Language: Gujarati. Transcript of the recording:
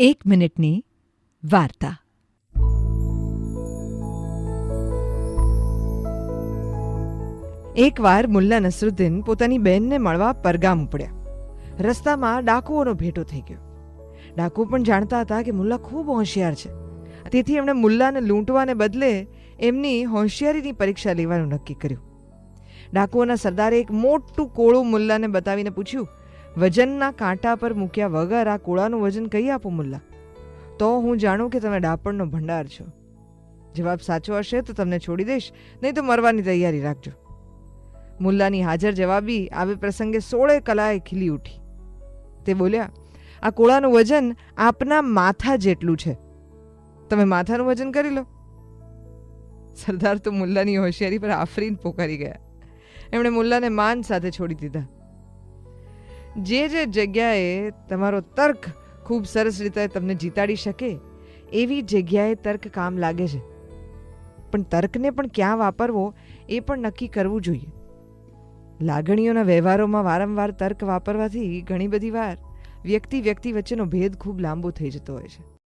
એક મિનિટની વાર્તા. એકવાર મુલ્લા નસરુદ્દીન પોતાની બહેનને મળવા પરગામ ઉપડ્યા. રસ્તામાં ડાકુઓનો ભેટો થઈ ગયો. ડાકુ પણ જાણતા હતા કે મુલ્લા ખૂબ હોશિયાર છે. તેથી એમણે મુલ્લાને લૂંટવાને બદલે એમની હોશિયારીની પરીક્ષા લેવાનું નક્કી કર્યું. ડાકુઓના સરદારે એક મોટું કોળું મુલ્લાને બતાવીને પૂછ્યું વજનના કાંટા પર મૂક્યા વગર આ કોળાનું વજન કઈ આપો મુલ્લા? તો હું જાણું કે તમે ડાપણનો ભંડાર છો. જવાબ સાચો હશે તો તમને છોડી દઈશ, નહીં તો મરવાની તૈયારી રાખજો. મુલ્લાની હાજર જવાબી આવે પ્રસંગે સોળે કલાએ ખીલી ઉઠી. તે બોલ્યા, આ કોળાનું વજન આપના માથા જેટલું છે. તમે માથાનું વજન કરી લો. સરદાર તો મુલ્લાની હોશિયારી પર આફરીન પોકારી ગયા. એમણે મુલ્લાને માન સાથે છોડી દીધા. જે જે જગ્યાએ તમારો તર્ક ખૂબ સરસ રીતે તમને જીતાડી શકે, એવી જગ્યાએ તર્ક કામ લાગે છે. પણ તર્કને પણ ક્યાં વાપરવો એ પણ નક્કી કરવું જોઈએ. લાગણીઓના વ્યવહારોમાં વારંવાર તર્ક વાપરવાથી ઘણી બધી વાર વ્યક્તિ વ્યક્તિ વચ્ચેનો ભેદ ખૂબ લાંબો થઈ જતો હોય છે.